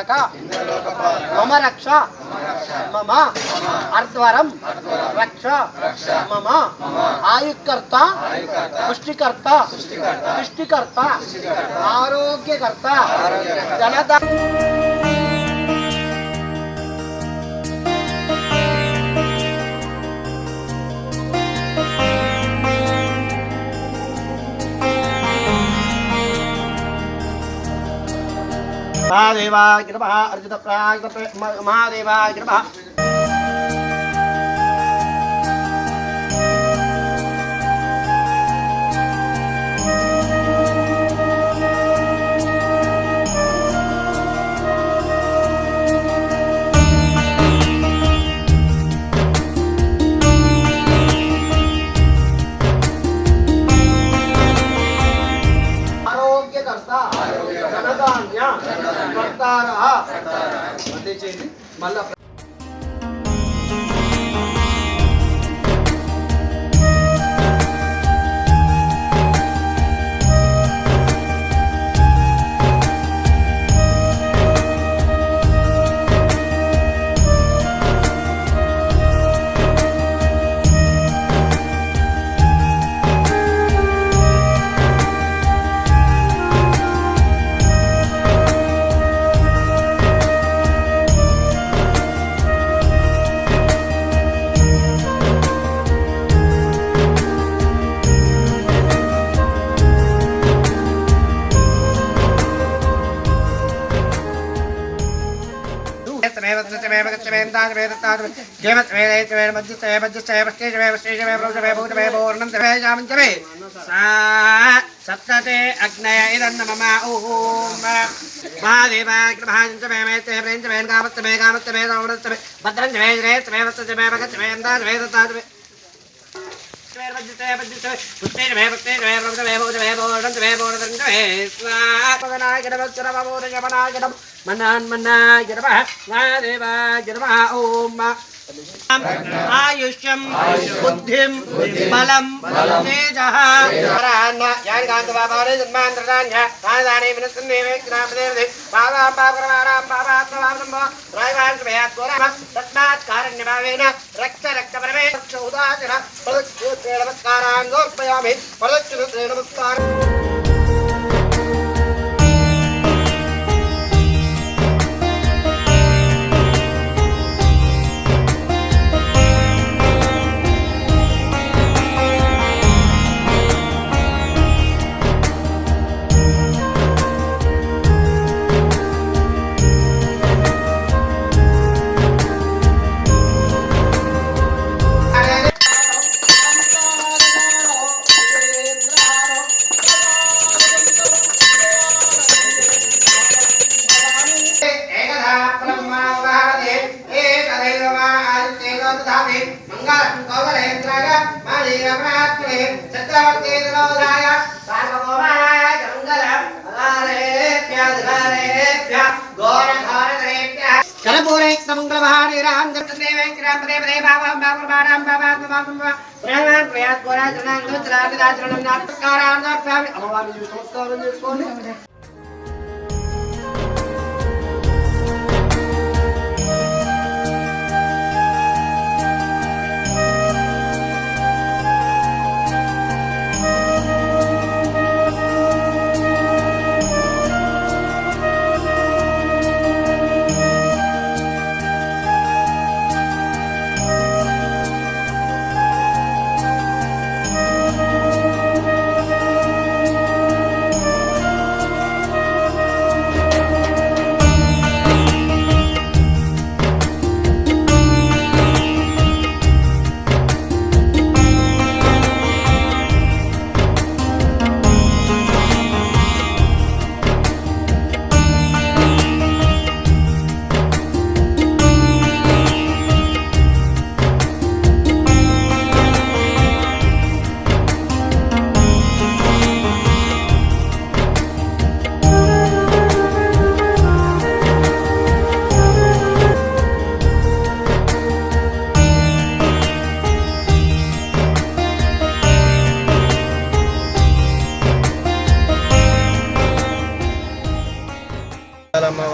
रक्षक मम रक्ष मम अर्द्वर रक्ष मम आयुकर्ता पुष्टिकर्ता पुष्टिकर्ता आरोग्यकर्ता जनता। మహాదేవాయ నమ. అర్జున ప్రాయ మహాదేవాయ నమ. మళ్ళీ చేయండి. మళ్ళా సప్తతే అగ్నయ ఇదన్న మమ ఓం మహాదేవాయ మే మే ప్రేంచ మే కామత్త మే కామత్త మే రావణత్త మే భద్రం మే రే మే వత్త మే భగత్ మే అందా మే మే மன்னான் மன்னா கிரமா தேவா கிரமா ஓம் ஆயுஷம் புத்திம் பலம் ரக்த ரக்த பரமே உதாசின పరదక్షిణ నమస్కారం ఆదిత్యేకోదధామి మంగళం కౌగలేంద్రాయ మాదీరమణాత్మే చక్రవర్తి దినోదాయ సార్వభౌమాయ మంగళం అమ్మవారిని నమస్కారం చేసుకోండి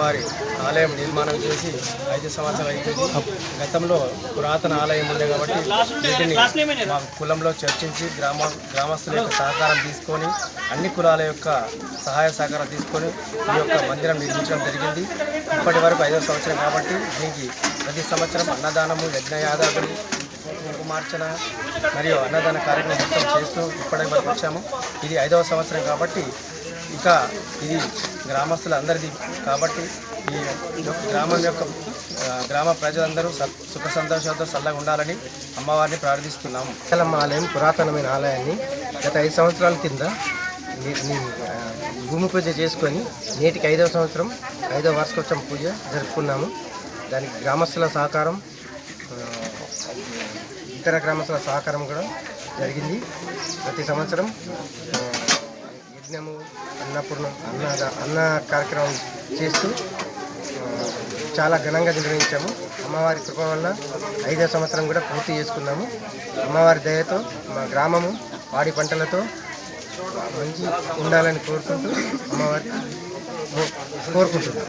మరి ఆలయం నిర్మాణం చేసి ఐదవ సంవత్సరాలు అయిపోయింది. గతంలో పురాతన ఆలయం ఉండే కాబట్టి వీటిని మా కులంలో చర్చించి గ్రామ గ్రామస్తుల యొక్క సహకారం తీసుకొని అన్ని కులాల యొక్క సహాయ సహకారం తీసుకొని ఈ యొక్క మందిరం నిర్మించడం జరిగింది. ఇప్పటి వరకు ఐదవ సంవత్సరం కాబట్టి దీనికి ప్రతి సంవత్సరం అన్నదానము యజ్ఞయాదాలు కుంకుమార్చన మరియు అన్నదాన కార్యక్రమం మొత్తం చేస్తూ ఇప్పటి వరకు వచ్చాము. ఇది ఐదవ సంవత్సరం కాబట్టి ఇక ఇది గ్రామస్తులందరిది. కాబట్టి ఈ గ్రామం యొక్క గ్రామ ప్రజలందరూ స- సుఖ సంతోషాలతో చల్లగా ఉండాలని అమ్మవారిని ప్రార్థిస్తున్నాము. విఠలమ్మ ఆలయం పురాతనమైన ఆలయాన్ని గత ఐదు సంవత్సరాల కింద భూమి పూజ చేసుకొని నేటికి ఐదవ సంవత్సరం ఐదవ వార్షికోత్సవం పూజ జరుపుకున్నాము. దానికి గ్రామస్తుల సహకారం ఇతర గ్రామస్తుల సహకారం కూడా జరిగింది. ప్రతి సంవత్సరం యజ్ఞము అన్నపూర్ణ అన్న అన్న కార్యక్రమం చేస్తూ చాలా ఘనంగా నిర్వహించాము. అమ్మవారి కృప వల్ల ఐదో సంవత్సరం కూడా పూర్తి చేసుకున్నాము. అమ్మవారి దయతో మా గ్రామము పాడి పంటలతో మంచి ఉండాలని కోరుకుంటూ అమ్మవారి కోరుకుంటున్నాం.